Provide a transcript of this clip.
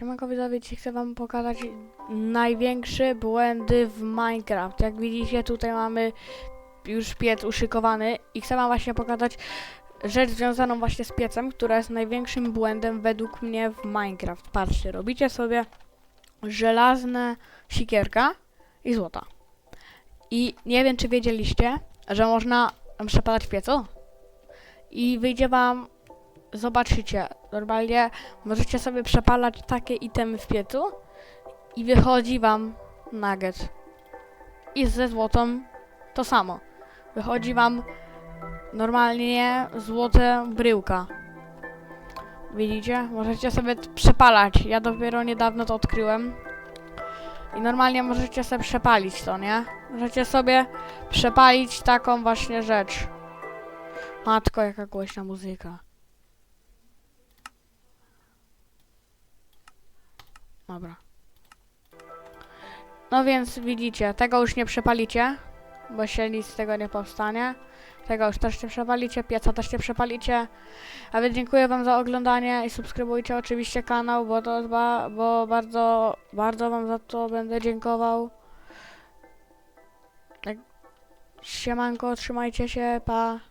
Siemanko widzowie, dzisiaj chcę wam pokazać największe błędy w Minecraft. Jak widzicie tutaj mamy już piec uszykowany i chcę wam właśnie pokazać rzecz związaną właśnie z piecem, która jest największym błędem według mnie w Minecraft. Patrzcie, robicie sobie żelazne sikierka i złota. I nie wiem czy wiedzieliście, że można przepalać piecu i wyjdzie wam zobaczycie, normalnie możecie sobie przepalać takie itemy w piecu i wychodzi wam nugget. I ze złotą to samo. Wychodzi wam normalnie złote bryłka. Widzicie? Możecie sobie przepalać. Ja dopiero niedawno to odkryłem. I normalnie możecie sobie przepalić to, nie? Możecie sobie przepalić taką właśnie rzecz. Matko, jaka głośna muzyka. Dobra. No więc widzicie, tego już nie przepalicie, bo się nic z tego nie powstanie. Tego już też nie przepalicie, pieca też nie przepalicie. A więc dziękuję wam za oglądanie i subskrybujcie oczywiście kanał, bo to jest ba bo bardzo, bardzo wam za to będę dziękował. Tak. Siemanko, trzymajcie się, pa.